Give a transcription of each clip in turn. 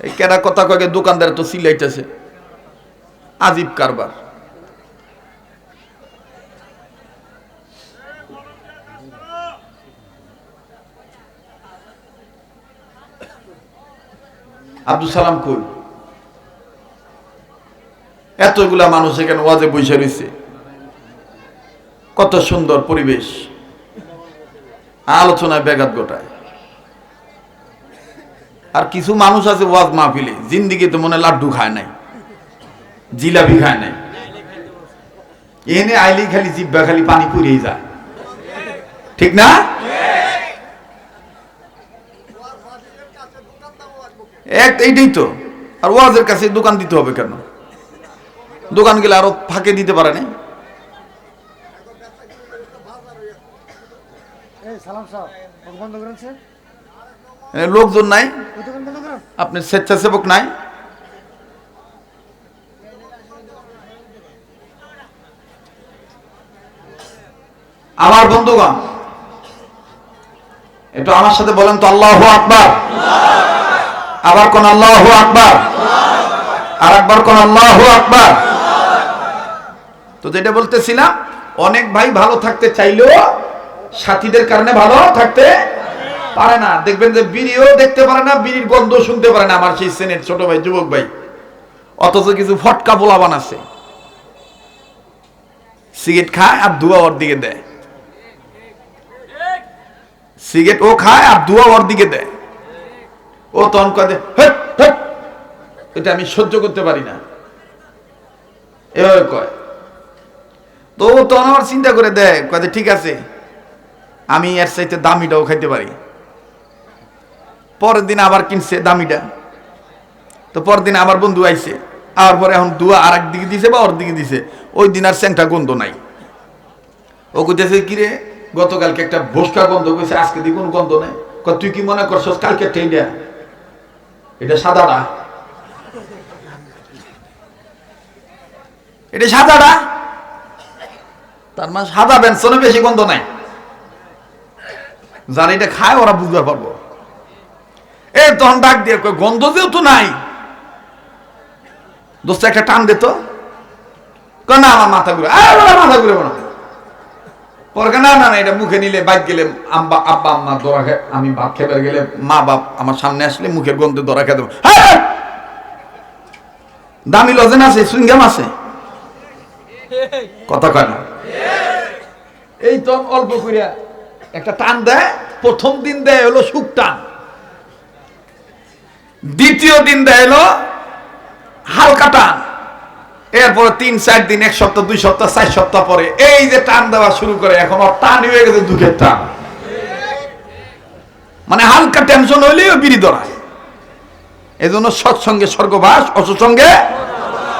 এই কেনা কথা কয়ে দোকানদার তো সিলাইতেছে আজীব কারবার। আব্দুল সালাম কই? এতগুলা মানুষ এখানে ওয়াজে বসে রয়েছে কত সুন্দর পরিবেশ। আলোচনায় ব্যাঘাত ঘটায়। আর কিছু মানুষ আছে ওয়াজ মাহফিলে, জিন্দিগিতে মনে লাড্ডু খায় নাই, জিলাপি খায় নাই। এনে আইলি খালি জিব্বা খালি পানি পুড়িয়ে যায়। ঠিক না? এক এইটাই তো। আর ওয়াজের কাছে দোকান দিতে হবে কেন? দোকান গেলে আরও ফাঁকে দিতে পারে না? এই সালাম সাহেব বন্ধ করেন লোকজন নাই। আপনার স্বেচ্ছাসেবক নাই। আমার বন্ধুগণ, একটু আমার সাথে বলেন তো, আল্লাহ আকবার। আবার কোন আল্লাহ আকবার? আর একবার কোন আল্লাহ আকবার? তো যেটা বলতেছিলাম, অনেক ভাই ভালো থাকতে চাইলেও সাথীদের কারণে ভালো থাকতে পারে না। দেখবেন যে বিড়িও দেখতে পারে না, বিড়ির গন্ধ শুনতে পারে না। আমার সেই সেনের ছোট ভাই, যুবক ভাই। অথচ কিছু ফটকা পোলা বানাচ্ছে সিগারেট খায় আর ধোয়া ওর দিকে দেয়। সিগারেট ও খায় আর ধোয়া ওর দিকে দেয়। ও তখন কয়। এটা আমি সহ্য করতে পারি না। এভাবে কয়। তো ও তখন আমার চিন্তা করে দেয়, কয় ঠিক আছে, আমি এর চাইতে দামিটাও খাইতে পারি। পরের দিন আবার কিনছে দামিটা। তো পরের দিন আবার বন্ধু আইছে। আর পরে এখন দুয়া আর দিকে দিছে বা ওর দিকে দিছে। ওই দিন আর স্যাংটা গন্ধ নাই। ও কইতেছে, কি রে, গতকালকে একটা ভোসকা গন্ধ কইছে, আজকে দি কোনো গন্ধ নাই? তুই কি মনে করছস কালকে একটা এটা সাদাটা এটা সাদাটা তার মানে সাদা বেনসনে বেশি গন্ধ নাই। যারা এটা খায়, ওরা বুঝতে পারব। এ তখন ডাক দিয়ে কয়, গন্ধ যেহেতু নাই। দোস্ত একটা টান দিত না আমার মাথা ঘুরে মাথা ঘুরে না। পরে না না এটা মুখে নিলে বাইক গেলে আব্বা আব্বা আম্মা দরা খায় আমি ভাত খেতে গেলে মা বাপ আমার সামনে আসলে মুখের গন্ধে দরা হবে। হ্যাঁ! দামি লজেন আছে সুইংগাম আছে? কথা কয় না। এই তো অল্প করিয়া একটা টান দেয় প্রথম দিন দেয় হলো সুখ টান। দ্বিতীয় দিন দেয় হলো হালকা টান এরপরে তিন, চার দিন, এক সপ্তাহ, দুই সপ্তাহ, চার সপ্তাহ পরে এই যে টান দেওয়া শুরু করে, এখন ওর টান হয়ে গেছে দুঃখের টান। মানে হালকা টেনশন হইলেও বিড়ি ধরায়। এজন্য সৎসঙ্গে স্বর্গবাস অসৎসঙ্গে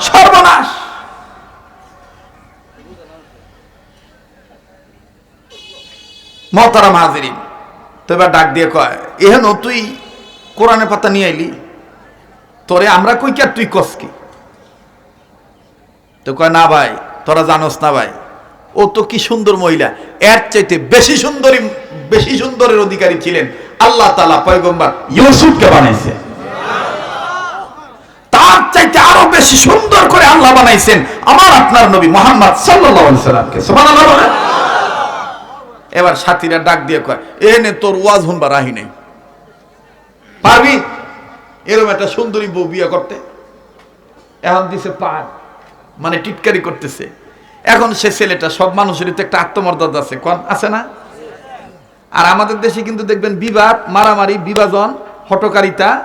সর্বনাশ। মহতারা মাহাজিরিন, তো এবার ডাক দিয়ে কয়, এহেন তুই কোরআনের পাতা নিয়ে আইলি? তোরে আমরা কই কি আর তুই কস কি? তো কয়, না ভাই, তোরা জানোস না ভাই, ও তো কি সুন্দর মহিলা, এর চাইতে বেশি সুন্দরী, বেশি সুন্দরের অধিকারী ছিলেন। আল্লাহ তালা পয়গম্বর ইউসুফকে বানাইছে। তার চাইতে আরও বেশি সুন্দর করে আল্লাহ বানাইছেন আমার আপনার নবী মোহাম্মদ সাল্লামকে। এবার সাথীরা ডাক দিয়ে কয়, এনে তোর ওয়াজ শুনবার রাহি নেই। পারবি? এরকম একটা সুন্দরী বউ বিয়ে করতে। এখন দিছে পার মানে টিটকারি করতেছে। এখন সে ছেলেটা, সব মানুষেরই তো একটা আত্মমর্যাদা আছে। কোন? আছে না? আর আমাদের দেশে কিন্তু দেখবেন বিবাদ, মারামারি, বিভাজন, হটকারিতা,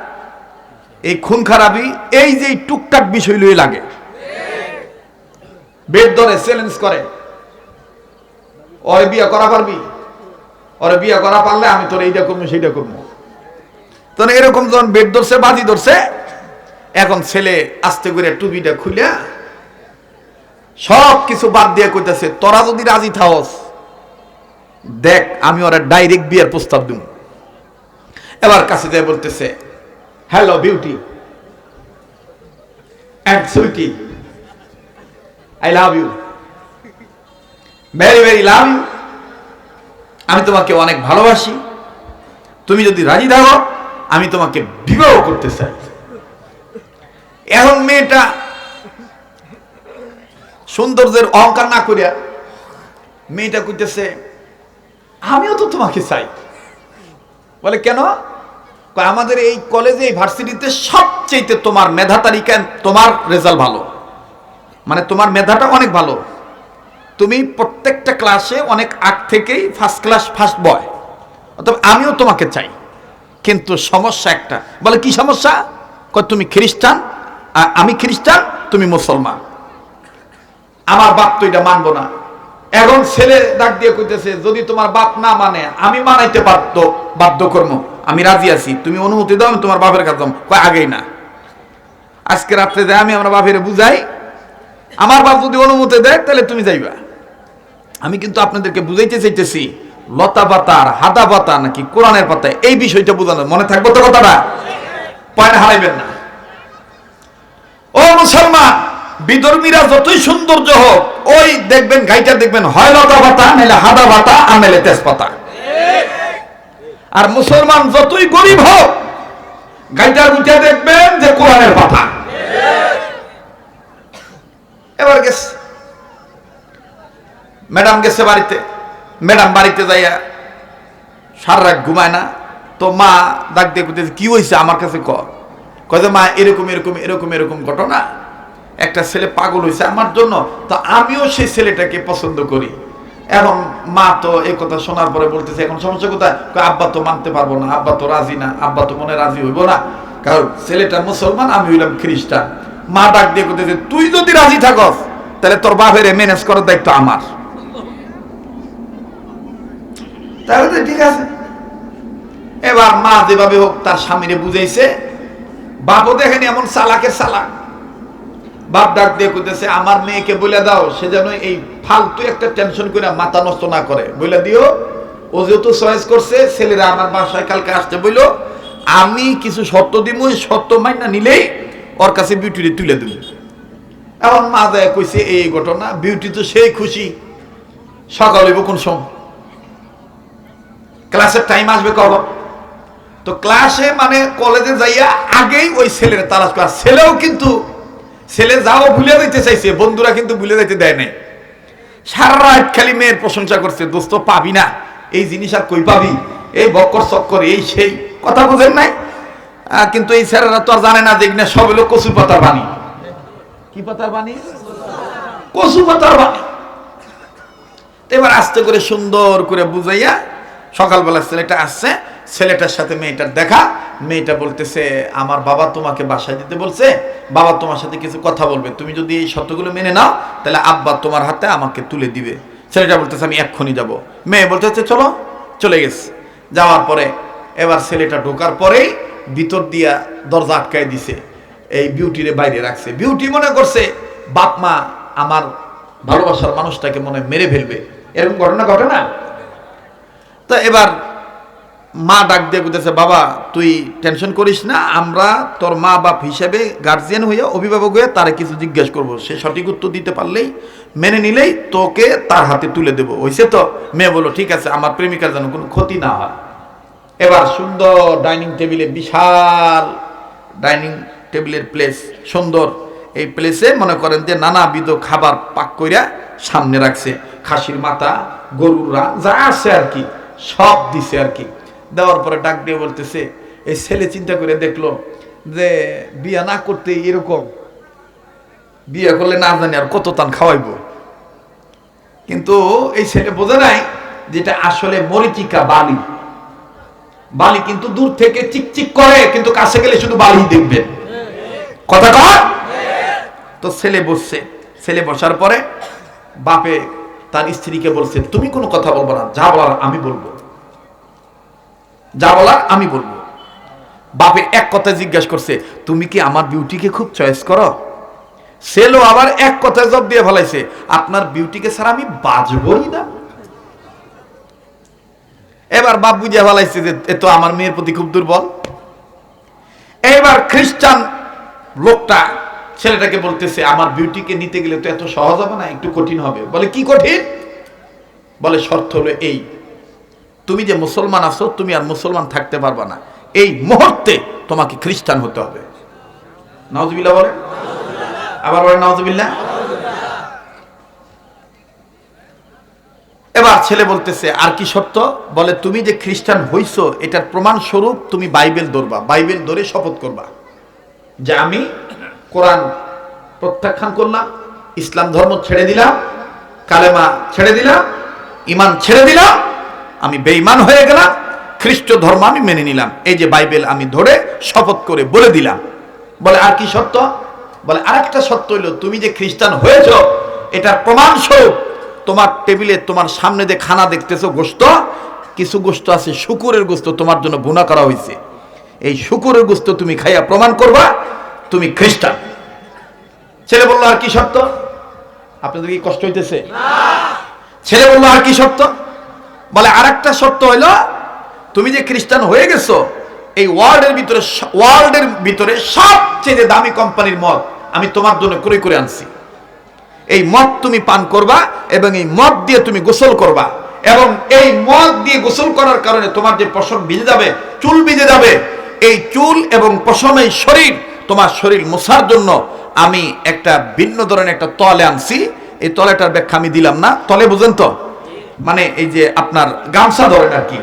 এই খুন খারাপি এই যে টুকটাক বিষয় লই লাগে। বেদ ধরে চ্যালেঞ্জ করে। ওরে বিয়ে করা পারবি? ওরে বিয়ে করা পারলে আমি তোর এইটা করব, সেইটা করব। তো এরকম যখন বেড ধরছে, বাজি ধরছে, এখন ছেলে আস্তে করে টুপিটা খুলে সব কিছু বাদ দিয়ে কইতেছে, তোরা যদি রাজি থাকস দেখ আমি ওরা ডাইরেক্ট বিয়ের প্রস্তাব দিব এবার কাছে যায় বলতেছে hello beauty sweetie I love you very very love you আমি তোমাকে অনেক ভালোবাসি। তুমি যদি রাজি থাকো আমি তোমাকে বিবাহ করতে চাই। এখন মেয়েটা সৌন্দর্যের অহংকার না করিয়া মেয়েটা কইতেছে, আমিও তো তোমাকে চাই। বলে, কেন? আমাদের এই কলেজে এই ভার্সিটিতে সবচেয়ে তোমার মেধা তালিকায় তোমার রেজাল্ট ভালো। মানে তোমার মেধাটা অনেক ভালো। তুমি প্রত্যেকটা ক্লাসে অনেক আগ থেকেই ফার্স্ট ক্লাস ফার্স্ট বয় অতএব আমিও তোমাকে চাই। কিন্তু সমস্যা একটা। বলে, কি সমস্যা? তুমি খ্রিস্টান, আর আমি খ্রিস্টান, তুমি মুসলমান। আমার বাপ তো এটা মানবো না। এখন ছেলে ডাক দিয়ে কইতেছে, যদি তোমার বাপ না মানে আমি মানাইতে বাধ্য বাধ্য কর্ম আমি রাজি আছি, তুমি অনুমতি দাও, আমি তোমার বাপের কাছে। কয়, আগেই না। আজকে রাত্রে যাই আমি আমার বাপের বুঝাই। আমার বাপ যদি অনুমতি দেয়, তাহলে তুমি যাইবা। আমি কিন্তু আপনাদেরকে বুঝাইতে চাইতেছি লতা পাতা আর হাদা পাতা নাকি কোরআনের পাতা, এই বিষয়টা বোঝানো মনে থাকব তো কথাটা? পয়না হারাইবেন না। ও মুসলমান, বিধর্মীরা যতই সৌন্দর্য হোক, ওই দেখবেন, গাইটা দেখবেন, হয় লতা পাতা নাহলে হাদা পাতা, আর নাহলে তেজপাতা। আর মুসলমান যতই গরিব হোক গাইটার উঠে দেখবেন যে কোরআনের পাতা। এবার গেছে। ম্যাডাম গেছে বাড়িতে। ম্যাডাম বাড়িতে যাইয়া সারা রাত ঘুমায় না। তো মা ডাক দিয়ে কি হয়েছে আমার কাছে ক? কয় মা, এরকম এরকম এরকম এরকম ঘটনা। একটা ছেলে পাগল হয়েছে আমার জন্য, তো আমিও সেই ছেলেটাকে পছন্দ করি। এখন মা তো এই কথা শোনার পরে বলতেছে, এখন সমস্যা কোথায়? আব্বা তো মানতে পারব না, আব্বা তো রাজি না, আব্বা তো মনে রাজি হইব না। কারণ ছেলেটা মুসলমান, আমি হইলাম খ্রিস্টান। মা ডাক দিয়ে তুই যদি রাজি থাকস, তাহলে তোর বাপের ম্যানেজ করার দায়িত্ব আমার। তাহলে তো ঠিক আছে। এবার মা যেভাবে হোক তার স্বামীরে বুঝাইছে, বাপও দেখেনি এমন চালাকের চালাক। বাপ ডাক দিয়ে কইতেছে, আমার মেয়েকে বলে দাও, সে যেন এই ফালতু একটা টেনশন করে মাথা নষ্ট না করে। বলে দিও, ও যেহেতু চয়েস করছে, ছেলেরা আমার বাসায় কালকে আসতে বইলো, আমি কিছু শর্ত দিব শর্ত মাইনা নিলেই ওর কাছে বিউটিটি তুলে দেব। এখন মা দেয় কইছে, এই ঘটনা বিউটি তো সেই খুশি। সকাল হইব কোন সময়? ক্লাসের টাইম আসবে কখন? তো ক্লাসে মানে কলেজে যাইয়া আগেই ওই ছেলের তালাশ করা। ছেলেও কিন্তু, ছেলে যাও ভুলে যাইতে চাইছে, বন্ধুরা কিন্তু ভুলে যাইতে দেয় নাই। সারা রাত খালি মেয়ের প্রশংসা করছে, দোস্ত, পাবি না। এই জিনিস আর কই পাবি? এই বক্কর চক্কর, এই সেই। কথা বোঝেন নাই? কিন্তু এই ছেলেরা তো আর জানে না দেখ না সব হলো কচু পাতার বাণী। কি পাতার বাণী? কচু পাতার বাণী। এবার আস্তে করে সুন্দর করে বুঝাইয়া সকালবেলা ছেলেটা আসছে, ছেলেটার সাথে মেয়েটার দেখা, মেয়েটা বলতেছে, আমার বাবা তোমাকে বাসায় দিতে বলছে, বাবা তোমার সাথে কিছু কথা বলবে। তুমি যদি এই শর্তগুলো মেনে নাও, তাহলে আব্বা তোমার হাতে আমাকে তুলে দিবে। ছেলেটা বলতেছে, আমি এক্ষুনি যাব। মেয়ে বলতেছে, চলো। চলে গেছে। যাওয়ার পরে এবার ছেলেটা ঢোকার পরেই ভিতর দিয়া দরজা আটকায় দিছে, এই বিউটিরে বাইরে রাখছে। বিউটি মনে করছে, বাপ মা আমার ভালোবাসার মানুষটাকে মনে মেরে ফেলবে। এরকম ঘটনা ঘটে না? তো এবার মা ডাক দিয়ে বলতেছে বাবা, তুই টেনশন করিস না, আমরা তোর মা বাপ হিসেবে গার্জিয়ান হইয়া অভিভাবক হয়ে তারে কিছু জিজ্ঞেস করব। সে সঠিক উত্তর দিতে পারলেই, মেনে নিলেই তোকে তার হাতে তুলে দেবো। হয়েছে তো? মেয়ে বলো ঠিক আছে, আমার প্রেমিকার যেন কোনো ক্ষতি না হয়। এবার সুন্দর ডাইনিং টেবিলে বিশাল ডাইনিং টেবিলের প্লেস, সুন্দর এই প্লেসে মনে করেন যে নানাবিধ খাবার পাক কইরা সামনে রাখছে। খাসির মাথা, গরুর যা আছে আর কি। সব দিছে আর কি। দেওয়ার পরে ডাক দিয়ে বলতেছে, এই ছেলে চিন্তা করে দেখল যে বিয়া না করতে এরকম। বিয়ে করলে না জানি আর কত তান খাওয়াইবো। কিন্তু এই ছেলে বোঝে নাই যেটা আসলে মরিচিকা বালি। বালি কিন্তু দূর থেকে চিকচিক করে, কিন্তু কাছে গেলে শুধু বালি দেখবেন। কথা কর তো ছেলে বসছে। ছেলে বসার পরে বাপে তার স্ত্রীকে বলছে, তুমি কোনো কথা বলব না, যা বলার আমি বলব। যা বলার আমি বলব। বাপে এক কথা জিজ্ঞাসা করছে, তুমি কি আমার বিউটিকে খুব চয়েস করো? ছেলেও আবার এক কথায় জব দিয়ে ফেলাইছে, আপনার বিউটিকে ছাড়া আমি বাজবই না। এবার বাপ বুঝিয়া ফেলাইছে যে, এ তো আমার মেয়ের প্রতি খুব দুর্বল। এবার খ্রিস্টান লোকটা ছেলেটাকে বলতেছে, আমার বিউটিকে নিতে গেলে তো এত সহজ হবে না, একটু কঠিন হবে। বলে, কি কঠিন? বলে, শর্ত হলো এই, তুমি যে মুসলমান আছো, তুমি আর মুসলমান থাকতে পারবা না। এই মুহূর্তে তোমাকে খ্রিস্টান হতে হবে। নাউজুবিল্লাহ বলেন আবার বলেন নাউজুবিল্লাহ। এবার ছেলে বলতেছে, আর কি সত্য বলে, তুমি যে খ্রিস্টান হইছো, এটার প্রমাণ স্বরূপ তুমি বাইবেল ধরবা। বাইবেল ধরে শপথ করবা যে আমি কোরআন প্রত্যাখ্যান করলাম, ইসলাম ধর্ম ছেড়ে দিলাম, কালেমা ছেড়ে দিলাম ইমান ছেড়ে দিলাম, আমি বেঈমান হয়ে গেলাম, খ্রিস্ট ধর্ম আমি মেনে নিলাম। এই যে বাইবেল আমি ধরে শপথ করে বলে দিলাম। বলে, আর কি সত্য বলে, আরেকটা সত্য হইল, তুমি যে খ্রিস্টান হয়েছ, এটার প্রমাণ স্বরূপ তোমার টেবিলে তোমার সামনে যে খানা দেখতেছো গোস্ত কিছু গোস্ত আছে, শুকুরের গোস্ত তোমার জন্য বুনা করা হয়েছে এই শুকুরের গোস্ত তুমি খাইয়া প্রমাণ করবা, তুমি খ্রিস্টান। ছেলে বলল আর কি সত্য আপনাদের কি কষ্ট হইতেছে? ছেলে বলল আর কি সত্য বলে আর একটা সত্য হইল তুমি যে খ্রিস্টান হয়ে গেছো এই ওয়ার্ল্ডের ভিতরে ওয়ার্ল্ডের ভিতরে সবচেয়ে দামি কোম্পানির মদ আমি তোমার জন্য ক্রয় করে আনছি। এই মদ তুমি পান করবা এবং এই মদ দিয়ে তুমি গোসল করবা এবং এই মদ দিয়ে গোসল করার কারণে তোমার যে পশম ভিজে যাবে চুল ভিজে যাবে এই চুল এবং পশম এই শরীর তোমার শরীর মোছার জন্য আমি একটা ভিন্ন ধরনের একটা তলে আনছি। এই তলেটার ব্যাখ্যা আমি দিলাম না। তলে বুঝেন তো? মানে এই যে আপনার গামছা ধরেন আর কি।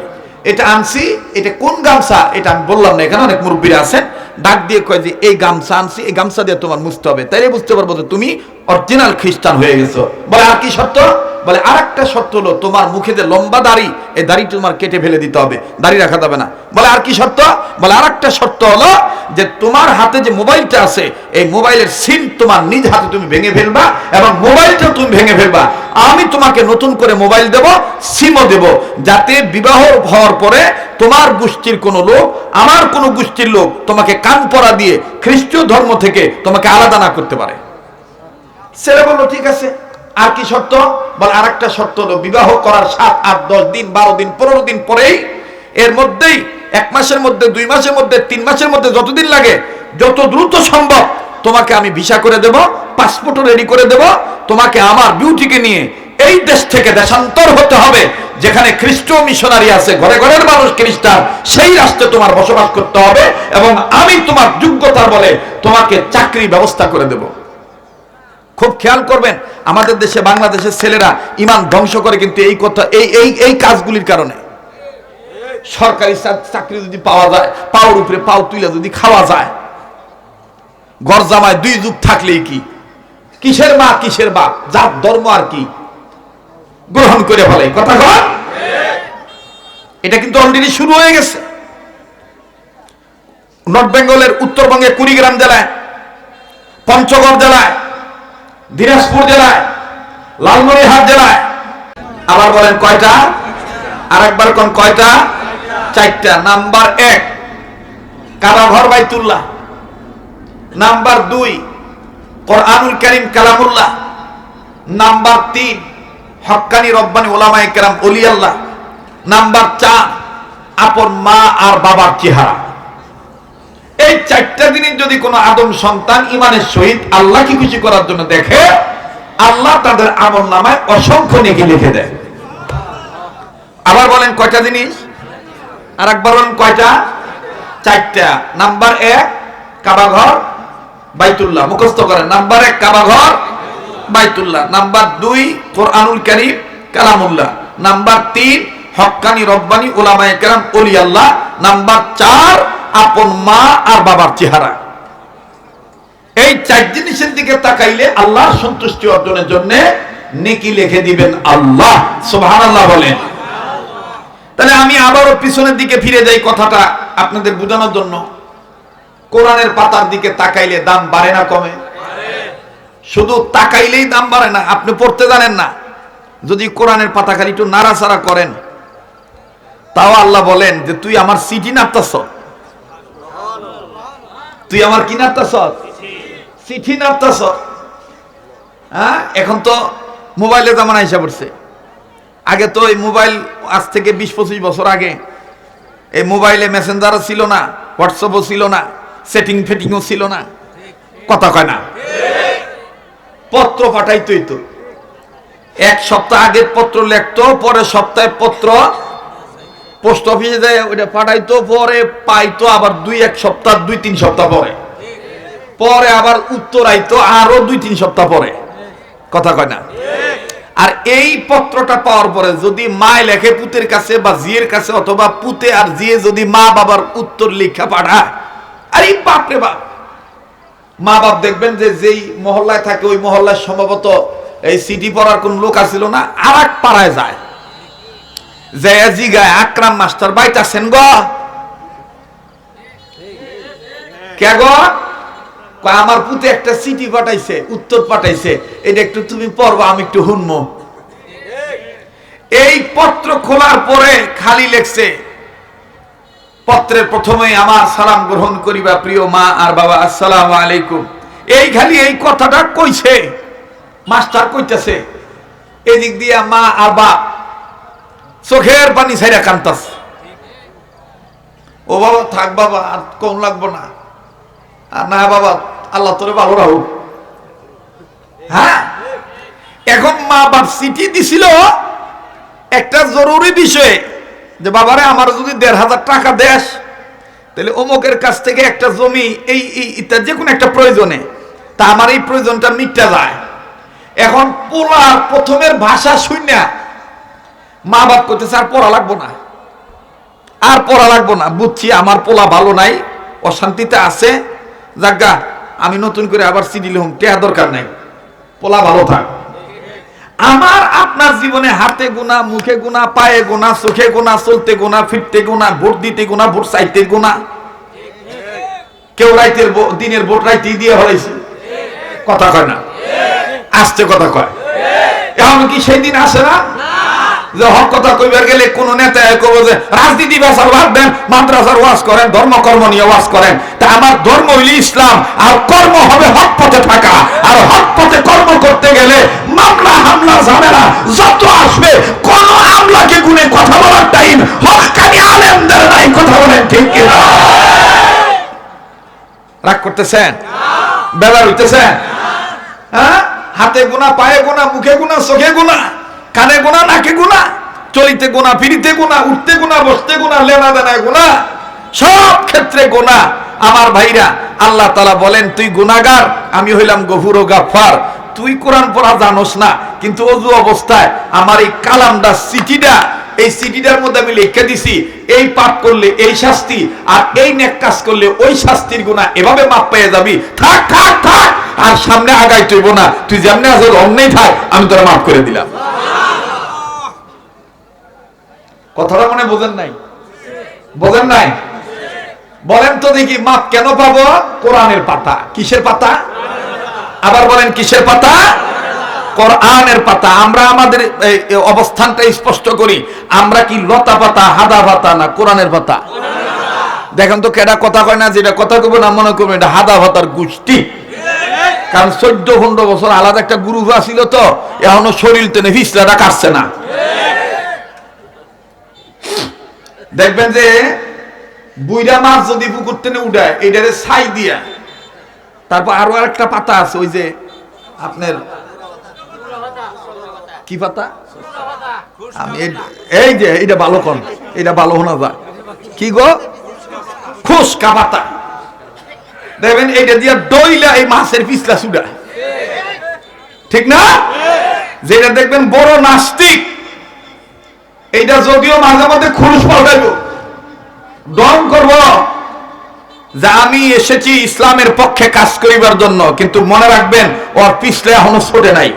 এটা আনছি, এটা কোন গামছা? এটা আমি বললাম না, এখানে অনেক মুরব্বীরা আছেন। ডাক দিয়ে কয় যে, এই গামছা আনছি, এই গামছা দিয়ে তোমার মুছতে হবে। তাইলে বুঝতে পারব যে তুমি অরিজিনাল খ্রিস্টান হয়ে গেছো। বলে, আর কি সত্য বলে আর একটা সত্য হলো তোমার মুখে যে লম্বা দাড়ি, এই দাড়ি তোমার কেটে ফেলে দিতে হবে, দাড়ি রাখা যাবে না। বলে, আর কি সত্য বলে আর একটা সত্য হলো যে তোমার হাতে যে মোবাইলটা আছে, এই মোবাইলের সিম তোমার নিজ হাতে তুমি ভেঙে ফেলবা এবং মোবাইলটা তুমি ভেঙে ফেলবা। আমি তোমাকে নতুন করে মোবাইল দেব, সিমও দেব, যাতে বিবাহ হওয়ার পরে তোমার গোষ্ঠীর কোনো লোক, আমার কোনো গোষ্ঠীর লোক তোমাকে কান পরা দিয়ে খ্রিস্টীয় ধর্ম থেকে তোমাকে আলাদা না করতে পারে। ছেলে বলল, ঠিক আছে, আর কি শর্ত? বল আর একটা শর্ত হলো, বিবাহ করার সাত, আট, দশ দিন, বারো দিন, পনেরো দিন পরেই এর মধ্যেই, এক মাসের মধ্যে, দুই মাসের মধ্যে, তিন মাসের মধ্যে যতদিন লাগে, যত দ্রুত সম্ভব তোমাকে আমি ভিসা করে দেব, পাসপোর্টও রেডি করে দেব, তোমাকে আমার বিউটিকে নিয়ে এই দেশ থেকে দেশান্তর হতে হবে, যেখানে খ্রিস্ট মিশনারি আছে, ঘরে ঘরের মানুষ খ্রিস্টান, সেই রাষ্ট্রে তোমার বসবাস করতে হবে এবং আমি তোমার যোগ্যতার বলে তোমাকে চাকরি ব্যবস্থা করে দেব। খুব খেয়াল করবেন, আমাদের দেশে, বাংলাদেশের ছেলেরা ইমান ধ্বংস করে কিন্তু এই কথা, এই এই এই কাজগুলির কারণে। সরকারি চাকরি যদি পাওয়া যায়, পাওয়ার উপরে পাও তুলে যদি খাওয়া যায়, ঘর জামায় দুই যুগ থাকলেই কি? কিসের মা, কিসের বাপ? যার ধর্ম আর কি? গ্রহণ করে ফেলে। কথা কর এটা কিন্তু অলরেডি শুরু হয়ে গেছে। নর্থ বেঙ্গলের উত্তরবঙ্গের কুড়িগ্রাম জেলায়, পঞ্চগড় জেলায়, দিনাজপুর জেলায়, লালমনিরহাট জেলায়। আবার বলেন কয়টা? আর একবার কোন কয়টা? চারটা। নাম্বার এক কাবাঘর বাইতুল্লাহ। নাম্বার দুই, কোরআনুল করিম কালামুল্লাহ। নাম্বার তিন হক্কানি রব্বানি ওলামা কেরাম অলি আল্লাহ নাম্বার চার, আপন মা আর বাবার চেহারা। এই চারটা দিনের যদি কোনো আদম সন্তান ইমানের সহিত আল্লাহকে খুশি করার জন্য দেখে, আল্লাহ তাদের আমল নামায় অসংখ্য নেকি লিখে দেয়। আবার বলেন কয়টা জিনিস? আর একবার বলেন কয়টা? চারটা। নাম্বার এক, কাবাঘর, বাইতুল্লাহ। মুখস্থ করেন। নাম্বার এক, কাবাঘর বাইতুল্লাহ। নাম্বার দুই, কোরআনুল করিম, কালামুল্লাহ। নাম্বার তিন হক্কানি রব্বানি ওলামায়ে কেরাম অলি আল্লাহ নাম্বার চার, আপন মা আর বাবার চেহারা। এই চার জিনিসের দিকে তাকাইলে আল্লাহর সন্তুষ্টি অর্জনের জন্য নেকি লিখে দিবেন আল্লাহ। সুবহানাল্লাহ বলেন। তাহলে আমি আবারও পিছনের দিকে ফিরে যাই কথাটা আপনাদের বোঝানোর জন্য। কোরআনের পাতার দিকে তাকাইলে দাম বাড়ে না কমে? শুধু তাকাইলেই দাম বাড়ে না, আপনি পড়তে জানেন না। যদি কোরআনের পাতা খালি একটু নাড়াচাড়া করেন, তাও আল্লাহ বলেন যে, তুই আমার সিটি নাড়তাছ? তুই আমার কি নাড়তাছ? চিঠি নাড়তাছ। হ্যাঁ এখন তো মোবাইলে জামানা হিসাব পড়ছে আগে তো এই মোবাইল আজ থেকে বিশ পঁচিশ বছর আগে এই মোবাইলে মেসেঞ্জারও ছিল না হোয়াটসঅ্যাপও ছিল না সেটিং ফেটিংও ছিল না। কথা কয় না? পত্র পাঠাইতই তো। এক সপ্তাহ আগে পত্র লেখতো, পরের সপ্তাহে পত্র পোস্ট অফিসে যায়, ওইটা পাঠাইতো, পরে পাইতো আবার দুই এক সপ্তাহ, দুই তিন সপ্তাহ পরে। পরে আবার উত্তর আইতো আরও দুই তিন সপ্তাহ পরে। কথা কয় না? আর এই পত্রটা পাওয়ার পরে যদি মা লেখে পুতের কাছে বা জিয়ের কাছে, অথবা পুতে আর জিয়ে যদি মা বাবার উত্তর লিখা পাঠায়, আরে বাপরে বাপ! মা বাপ দেখবেন যে যেই মহল্লায় থাকে, ওই মহল্লায় সম্ভবত এই সিটি পড়ার কোন লোক আসিল না আর এক পাড়ায় যায়। জয়া জিগায় আকরাম মাস্টার গ। কে গো? আমার পুতে একটা চিঠি পাঠাইছে, উত্তর পাঠাইছে, এটা একটু তুমি পড়বা, আমি একটু শুনব। এই পত্র খোলার পরে খালি লেখছে পত্রের প্রথমে আমার সালাম গ্রহণ করিবা, প্রিয় মা আর বাবা, আসসালাম আলাইকুম। এই খালি এই কথাটা কইছে, মাস্টার কইতেছে, এদিক দিয়া মা আর বাপ চোখের পানি ছাইরা কান্তাস ও বাবা, থাক বাবা, আর কম লাগবো না। আর না বাবা, আল্লাহ তোরে ভালো রাখুক। হ্যাঁ? এখন মা বাপ চিঠি দিছিল, একটা জরুরি বিষয়। যে বাবারে, আমার যদি দেড় হাজার টাকা দেশ তাহলে অমুকের কাছ থেকে একটা জমি, এই ইত্যাদি যে কোনো একটা প্রয়োজনে, তা আমার এই প্রয়োজনটা মিটতে যায়। এখন পোলা প্রথমের ভাষা শূন্য মা বাপ করতেছে আর পড়া লাগবো না। আর পড়া লাগবো না। বুঝছি আমার পোলা ভালো নাই, অশান্তিতে আছে। যাজ্ঞা আমি নতুন করে আবার সিডি লিখুম টেহা দরকার নাই। পোলা ভালো থাক। আমার আপনার জীবনে হাতে গোনা, মুখে গোনা, পায়ে গোনা, চোখে গোনা, চলতে গোনা, ফিরতে গোনা, ভোট দিতে গোনা, ভোট চাইতে গোনা। কেউ রাইতের দিনের ভোট রাইতেই দিয়ে হলাইছে কথা কয় না? আসতে কথা কয়। এখন কি সেই দিন আসে না? যে হক কথা কইবার গেলে কোন নেতা কব যে, রাজনীতি বাদ দেন, মাদ্রাসার ওয়াজ করেন ধর্ম কর্ম নিয়ে ওয়াজ করেন। তা আমার ধর্ম হইল ইসলাম, আর কর্ম হবে হক পথে থাকা। আর হক পথে কর্ম করতে গেলে মামলা হামলা ঝামেলা যত আসবে, কোন আমলাকে গুনে কথা বলার টাইম হকানি আলেমদের নাই, কথা বলেন ঠিক কিনা? রাগ করতেছেন? বেলা হইতেছেন? হ্যাঁ? হাতে গোনা পায়ে গোনা মুখে গোনা চোখে গোনা কানে গোনা নাকে গোনা চলিতে গোনা ফিরিতে গোনা উঠতে গোনা বসতে গোনা লেনা দেনায় গোনা সব ক্ষেত্রে গোনা আমার ভাইরা, আল্লাহ তালা বলেন, তুই গুনাগার আমি হইলাম গফুর ও গাফার তুই কোরআন পড়া জানোস না, কিন্তু অজু অবস্থায় আমার এই কালামটা, সিটিটা, এই সিটিটার মধ্যে আমি লিখে দিছি, এই পাপ করলে এই শাস্তি আর এই নেক কাজ করলে ওই শাস্তির গুণা এভাবে মাপ পেয়ে যাবি। থাক থাক থাক, আর সামনে আগাই তুইব না। তুই যেমনি আছে অন্যই থাক, আমি তোরা মাফ করে দিলাম। কথাটা মনে বোঝেন নাই? বোঝেন নাই? বলেন তো দেখি, মাপ কেন পাবো? কোরআনের পাতা। কিসের পাতা? আবার বলেন, কিসের পাতা? কোরআনের পাতা। আমরা আমাদের অবস্থানটা স্পষ্ট করি। আমরা কি লতা পাতা, হাদা পাতা না কোরআনের পাতা? দেখেন তো কেডা কথা কয় না, যেটা কথা কব না, মনে করবেন এটা হাদা পাতার গোষ্ঠী। কারণ চোদ্দ পনেরো বছর আলাদা একটা গুরু আসিল তো, এখনও শরীর টেনে ফিসলাটা কাটছে না। দেখবেন যে বুইরা মাছ যদি পুকুর টেনে উঠায়, এটারে ছাই দিয়া তারপর আরও আরেকটা পাতা আছে, ওই যে আপনার কি পাতা? আমি এই- যে এটা ভালো কন এটা ভালো শোনা যায়। কি গো? খুশকা পাতা। দেখবেন এইটা দিয়া দইলা এই মাছের পিছলা সুডা ঠিক না? যেটা দেখবেন বড় নাস্তিক, এইটা যদিও মাঝে মধ্যে খুরুশ পাল্টাইব। দম করব। যে আমি এসেছি ইসলামের পক্ষে কাজ করিবার জন্য, কিন্তু মনে রাখবেন, ওর পিছলে এখনও ছোটে নাই।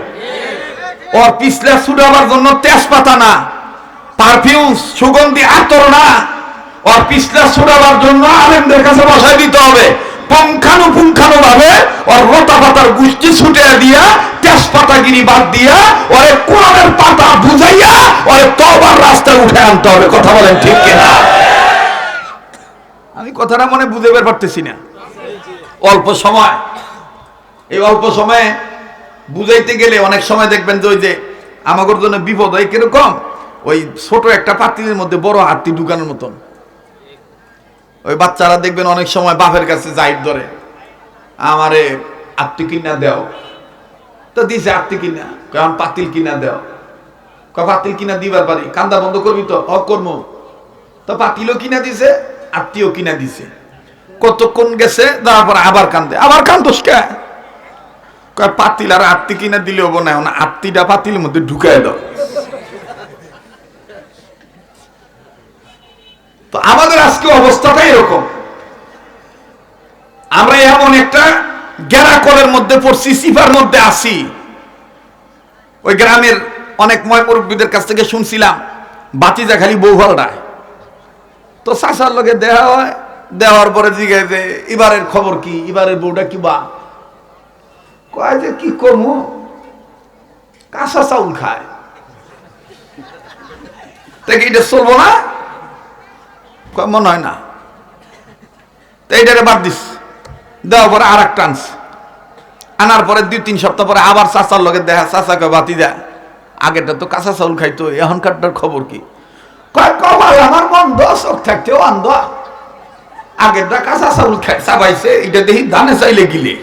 ওর পিছলে ছুটাবার জন্য না পারফিউম সুগন্ধি আতর না। ওর পিছলে ছুটাবার জন্য আলেমদের কাছে বসাই দিতে হবে। পুঙ্খানু পুঙ্খানু ভাবে ওর রোটা পাতার গুষ্টি ছুটে দিয়া তেজপাতাগিরি বাদ দিয়া ওরে কোরআনের পাতা বুঝাইয়া ওরে তবার রাস্তায় উঠে আনতে হবে। কথা বলেন ঠিক কিনা? আমি কথাটা মনে বুঝে বের পারতেছি না। অল্প সময়। এই অল্প সময়ে বুঝাইতে গেলে অনেক সময় দেখবেন যে ওই যে আমাদের জন্য বিপদ হয় কীরকম? ওই ছোট একটা পাতিলের মধ্যে বড় হাতি ঢুকানোর মতন। ওই বাচ্চারা দেখবেন অনেক সময় বাপের কাছে জাইব ধরে, আমারে আত্মি কিনা দেও। তো দিছে আত্মি কিনা কারণ পাতিল কিনা দেও। পাতিল কিনা দিবার পারি, কান্দা বন্ধ করবি তো? অকর্ম। তো পাতিলও কিনা দিছে আত্মীয় কিনা দিছে। কতক্ষণ গেছে? তারপর আবার কান্দে। আবার কান্দোস কে? পাতিল আর আত্মি কিনা দিলে হব না আত্মিটা পাতিলের মধ্যে ঢুকাই দাও। তো আমাদের আজকে অবস্থাটা এরকম। আমরা এমন একটা গ্যারাকলের মধ্যে পড়ছি, সিফার মধ্যে আসি ওই গ্রামের অনেক ময় মুরব্বীদের কাছ থেকে শুনছিলাম, বাতিজা খালি বউ তো চাষার লোকে দেওয়া হয়, দেওয়ার পরে জিজ্ঞাসা যে, এবারের খবর কি? এবারের বউটা কি বা? কয় যে, কি করব কাঁচা চাউল খায়। এটা চলবো না? মনে হয় না। তো এইটারে বাদ দিস। দেওয়ার পরে আর একটা আনস আনার পরে দুই, তিন সপ্তাহ পরে আবার চাচার লগে দেখা চাচাকে বাতি দেয় আগেরটা তো কাঁচা চাউল খাইতো, এখনকারটার খবর কি? আমার বন্ধ, চোখ থাকতেও আন্ধ আগেরটা কাঁচা চাউল চাবাইছে, এটা দেখি ধানে চাইলে গিলে।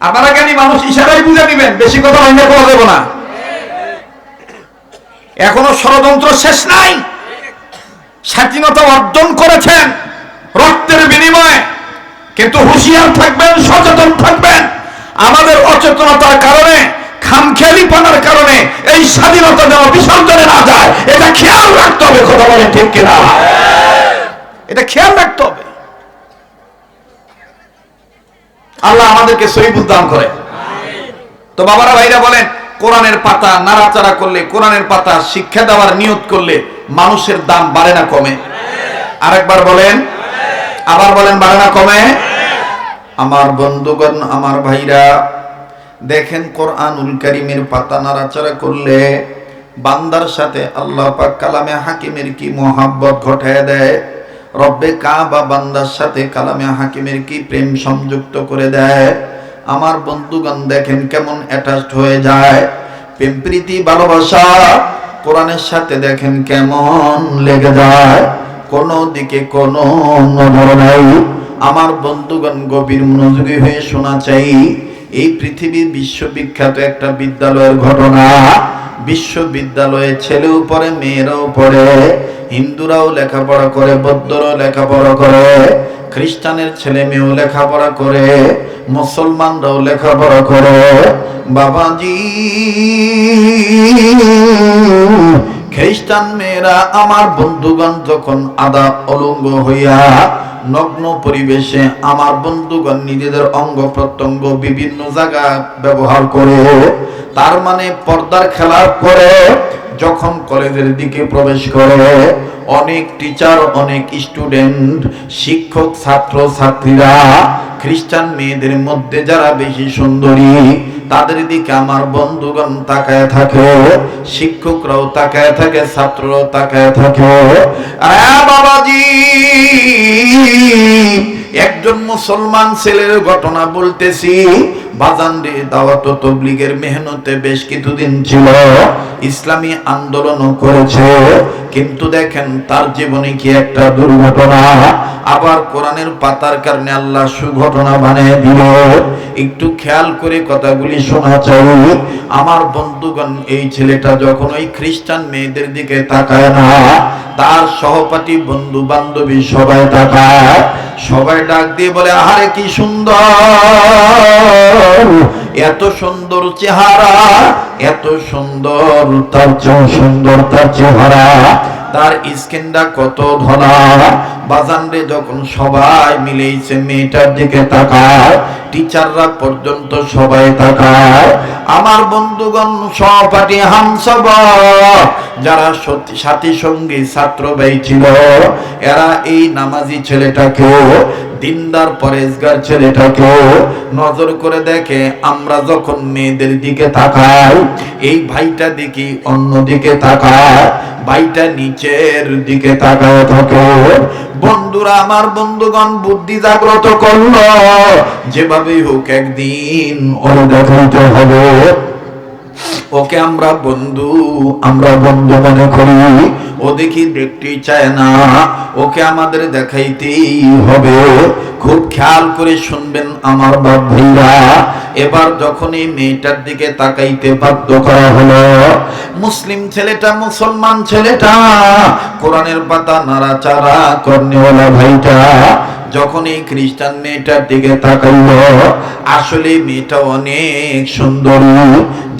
আপনারা কেন মানুষ ইশারাই বুঝে নিবেন, বেশি কথা অন্য করা যাব না। এখনও ষড়যন্ত্র শেষ নাই। স্বাধীনতা অর্জন করেছেন, রক্তের বিনিময়ে। কিন্তু হুঁশিয়ার থাকবেন, সচেতন থাকবেন। আমাদের অচেতনতার কারণে খামখেয়ালি পানার কারণে এই স্বাধীনতা যেন বিসর্জনে না যায়। এটা খেয়াল রাখতে হবে, কথা বলে ঠিক কিনা? এটা খেয়াল রাখতে হবে। আল্লাহ আমাদেরকে সহিবুল দান করে। তো বাবারা, ভাইরা বলেন, কোরআনের পাতা নাড়াচাড়া করলে, কোরআনের পাতা শিক্ষা দেওয়ার নিয়ত করলে মানুষের দাম বাড়ে না কমে। আরেকবার বলেন, আবার বলেন বাড়ে না কমে। আমার বন্ধুগণ, আমার ভাইরা দেখেন কোরআনুল কারিমের পাতা নাড়াচাড়া করলে বান্দার সাথে আল্লাহ পাক কালামে হাকিমের কি মোহাব্বত ঘটায় দেয়? রব্বে কাবা বান্দার সাথে কালামে হাকিমের কি প্রেম সংযুক্ত করে দেয়? আমার বন্ধুগণ, দেখেন কেমন অ্যাটাচড হয়ে যায়। প্রেম, প্রীতি, ভালোবাসা কোরআনের সাথে দেখেন কেমন লেগে যায়। কোনো দিকে কোনো নজর নাই। আমার বন্ধুগণ, গভীর মনোযোগী হয়ে শোনা চাই। এই পৃথিবীর বিশ্ববিখ্যাত একটা বিদ্যালয়ের ঘটনা। বিশ্ববিদ্যালয়ে ছেলেও পড়ে, মেয়েরাও পড়ে, হিন্দুরাও লেখাপড়া করে, বৌদ্ধরাও লেখাপড়া করে, খ্রিস্টানের ছেলে মেয়েও লেখাপড়া করে, মুসলমানরাও লেখাপড়া করে। বাবাজি খ্রিস্টান মেয়েরা আমার বন্ধুগণ যখন আদা অলঙ্গ হইয়া নগ্ন পরিবেশে আমার বন্ধুগণ নিজেদের অঙ্গ প্রত্যঙ্গ বিভিন্ন জায়গা ব্যবহার করে, তার মানে পর্দার খেলা করে, যখন কলেজের দিকে প্রবেশ করে, অনেক টিচার অনেক স্টুডেন্ট শিক্ষক, ছাত্র, ছাত্রীরা খ্রিস্টান মেয়েদের মধ্যে যারা বেশি সুন্দরী তাদের দিকে আমার বন্ধুগণ তাকায় থাকে, শিক্ষকরাও তাকায় থাকে, ছাত্ররাও তাকায় থাকে। বাবাজি, একজন মুসলমান ছেলের ঘটনা বলতেছি, বাজান রে, দাওয়াত তবলিগের মেহনতে বেশ কিছুদিন ছিল, ইসলামী আন্দোলনও করেছে, কিন্তু দেখেন তার জীবনে কি একটা দুর্ঘটনা? আবার কোরআনের পাতার কারণে আল্লাহ সুঘটনা বানিয়ে দিল। একটু খেয়াল করে কথাগুলি শোনা চাই আমার বন্ধুগণ, এই ছেলেটা যখন ওই খ্রিস্টান মেয়েদের দিকে তাকায় না, তার সহপাঠী বন্ধু বান্ধবী সবাই তাকায়। সবাই ডাক দিয়ে বলে, আহারে কি সুন্দর! এত সুন্দর চেহারা, এত সুন্দর তার চেয়েও সুন্দর তার চেহারা। তার স্কিনটা কত ধলা। বাজান রে যখন সবাই মিলেছে মেয়েটার দিকে তাকায়, টিচাররা পর্যন্ত সবাই তাকায়, আমার বন্ধুগণ, সহপাঠী হামসব, যারা সত্যি সাথী সঙ্গী, ছাত্র ব্যয় ছিল, এরা এই নামাজি ছেলেটাকে দিনদার পরেজগার ছেলেটাকে নজর করে দেখে, আমরা যখন মেয়েদের দিকে তাকাই, এই ভাইটা দেখি অন্য দিকে তাকায় ভাইটা নিচের দিকে তাকায় থাকে। বন্ধুরা, আমার বন্ধুগণ, বুদ্ধি জাগ্রত করল যেভাবে হোক একদিন ওরে দেখাইতে হবে। ওকে আমরা বন্ধু আমরা বন্ধু মনে করি। ও দেখি দেখতেই চায় না। ওকে আমাদের দেখাইতেই হবে। খুব খেয়াল করে শুনবেন আমার বাপ ভাইরা। এবার যখন এই মেয়েটার দিকে তাকাইতে বাধ্য করা হলো, মুসলিম ছেলেটা, মুসলমান ছেলেটা, কোরআনের পাতা নাড়াচাড়া কর্নেওয়ালা ভাইটা। যখন এই খ্রিস্টান মেয়েটার দিকে তাকাইল, আসলে মেয়েটা অনেক সুন্দরী।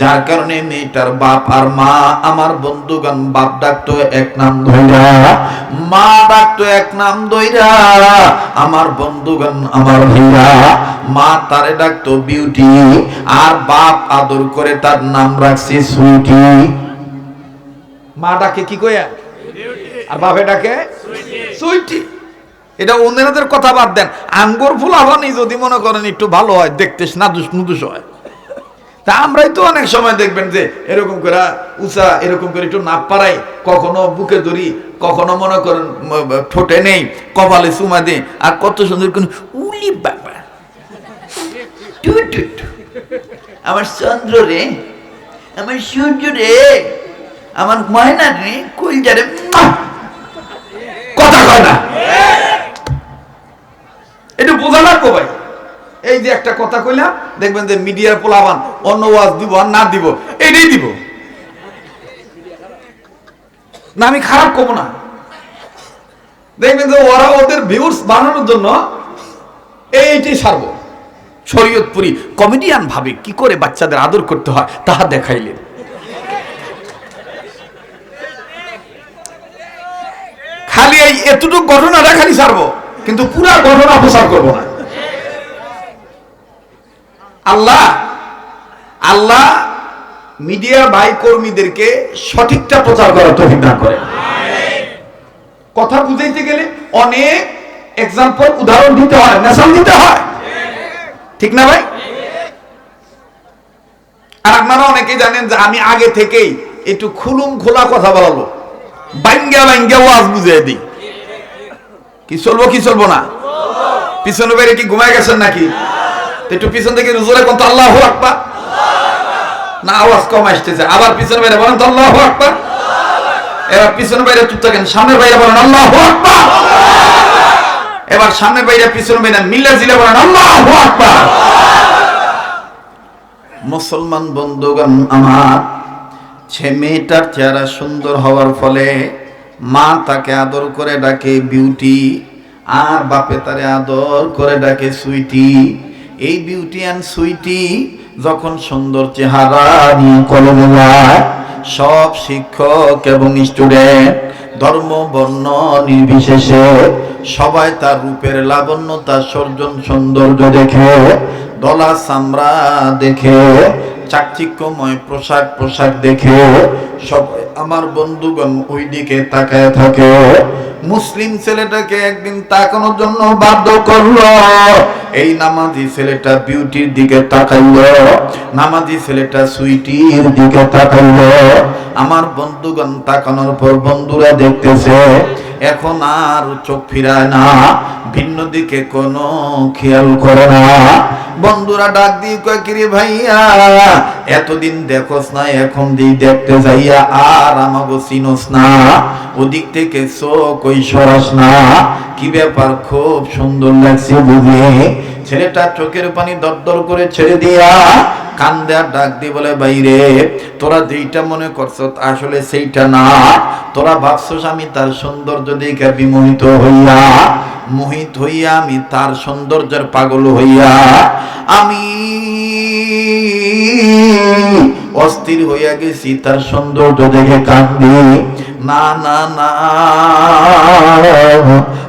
যার কারণে মেয়েটার বাপ আর মা, আমার বন্ধুগণ, বাপ ডাকতো এক নাম ধইরা, মা ডাকতো এক নাম ধইরা, আমার বন্ধুগণ, আমার ভাইরা, মা তারে ডাকতো বিউটি, আর বাপ আদর করে তার নাম রাখছে সুইটি। মা ডাকে কি কইয়া? আর বাপে ডাকে সুইটি। এটা অন্যদের কথা বাদ দেন আঙ্গুর ফুল আবানি যদি মনে করেন একটু ভালো হয় দেখতে নাদুস নুদুস হয় তা আমরাই তো অনেক সময় দেখবেন যে এরকম করে উষা এরকম করে একটু নাপ পাড়াই, কখনো বুকে ধরি, কখনো মনে করেন ঠোঁটে নেই, কপালে চুমা দিই, আর কত সুন্দর কোন উলি টু। আমার চন্দ্র রে, আমার সূর্য রে, আমার ময়না রে কুলজা রে মুয়া! কথা কয় না একটু বোঝা ভাই? এই যে একটা কথা কইলাম দেখবেন যে মিডিয়ার পোলাবান অন্য ওয়াজ দিব আর না দিব এটাই দিব। না, আমি খারাপ কব না। দেখবেন যে ওরা ওদের ভিউর্স বানানোর জন্য এইটাই সারব। শরীয়তপুরি কমেডিয়ান ভাবে কি করে বাচ্চাদের আদর করতে হয়, তাহা দেখাইলেন। খালি এই এতটুকু ঘটনাটা খালি ছাড়বো কিন্তু পুরা ঘটনা প্রচার করব না। আল্লাহ আল্লাহ মিডিয়া ভাই কর্মীদেরকে সঠিকটা প্রচার করার তৌফিক দান করে কথা বুঝাইতে গেলে অনেক এক্সাম্পল উদাহরণ দিতে হয় মেশাল দিতে হয়। ঠিক না ভাই? আর আপনারা অনেকে জানেন যে আমি আগে থেকেই একটু খুলুম খোলা কথা বলাবো বাইঙ্গা বাইঙ্গা ওয়াজ বুঝিয়ে দিই। কি চলবো কি চলবো না? পিছনে বাইরে কি ঘুমায় গেছেন নাকি? একটু পিছন থেকে জোরে কোন তো আল্লাহ আকবার। না, আওয়াজ কম আসতেছে। আবার পিছনে বাইরে বলেন তো আল্লাহ আকবার। এবার পিছনে বাইরে চুপ থাকেন। সামনে বাইরে বলেন আল্লাহ আকবার। এবার সামনে বাইরে, পিছনে বাইরে মিল্লা জিলে বলেন আল্লাহ আকবার। মুসলমান বন্ধুগণ আমার সে মেয়েটার চেহারা সুন্দর হওয়ার ফলে মা তাকে আদর করে ডাকে, বিউটি, আর বাপে তারে আদর করে ডাকে সুইটি। এই বিউটি অ্যান্ড সুইটি যখন সুন্দর চেহারা নিয়ে কলমে সব শিক্ষক এবং স্টুডেন্ট ধর্ম, বর্ণ, নির্বিশেষে সবাই তার রূপের লাবণ্য তার সর্জন, সৌন্দর্য দেখে, দলা, চামড়া দেখে, চাকচিক্যময় পোশাক পোশাক দেখে সবাই আমার বন্ধুগণ ওই দিকে তাকায় থাকে। মুসলিম ছেলেটাকে একদিন তাকানোর জন্য বাধ্য করল। এই নামাজি ছেলেটা বিউটির দিকে তাকাইলো, নামাজি ছেলেটা সুইটির দিকে তাকাইলো। আমার বন্ধুগণ তাকানোর পর বন্ধুরা দেখতেছে, এখন আর চোখ ফিরায় না, ভিন্ন দিকে কোনো খেয়াল করে না। বন্ধুরা ডাক দিয়ে কয় কিরে ভাইয়া, এতদিন দেখোস না, এখন দিই দেখতে যাইয়া আর আমাগো চিনোস না, ওদিক থেকে চোখ ওই সরাস না, কি ব্যাপার, খুব সুন্দর লাগছে বুঝে। ছেলেটা চোখের পানি দরদর করে ছেড়ে দিয়া কান্দে আর ডাক দিয়ে বলে, বাইরে, তোরা যেইটা মনে করছ আসলে সেইটা না, তোরা ভাবছস আমি তার সৌন্দর্য দেখে বিমোহিত হইয়া মোহিত হইয়া, আমি তার সৌন্দর্যের পাগল হইয়া, আমি অস্থির হইয়া গেছি, তার সৌন্দর্য দেখে কান্দি। না না না।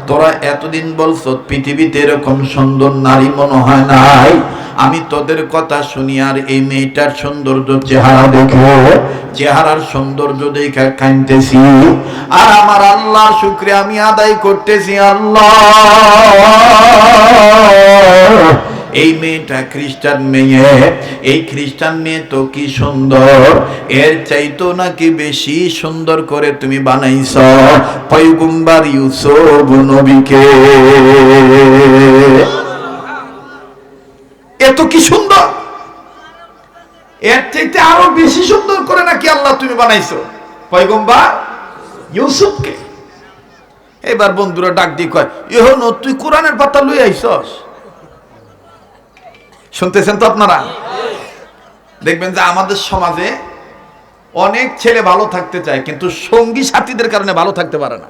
তোরা এতদিন বলছ, পৃথিবীতে এরকম সুন্দর নারী মনে হয় নাই। আমি তোদের কথা শুনি আর এই মেয়েটার সৌন্দর্য চেহারা দেখে, চেহারার সৌন্দর্য দেখে কাঁদতেছি। আর আমার আল্লাহ শুক্রে আমি আদায় করতেছি আল্লাহ। এই মেয়েটা খ্রিস্টান মেয়ে, এই খ্রিস্টান মেয়ে তো কি সুন্দর? এর চাইতো নাকি বেশি সুন্দর করে তুমি বানাইছ? পয়গুম্বার ইউসুফ নবীকে। এত কি সুন্দর? এর চাইতে আরও বেশি সুন্দর করে নাকি আল্লাহ তুমি বানাইছো? পয়গম্বার ইউসুফকে। এবার বন্ধুরা ডাক দিয়ে কয় এহন তুই কোরআনের পাতা লই আইসস শুনতেছেন তো আপনারা? দেখবেন যে আমাদের সমাজে অনেক ছেলে ভালো থাকতে চায়, কিন্তু সঙ্গী সাথীদের কারণে ভালো থাকতে পারে না।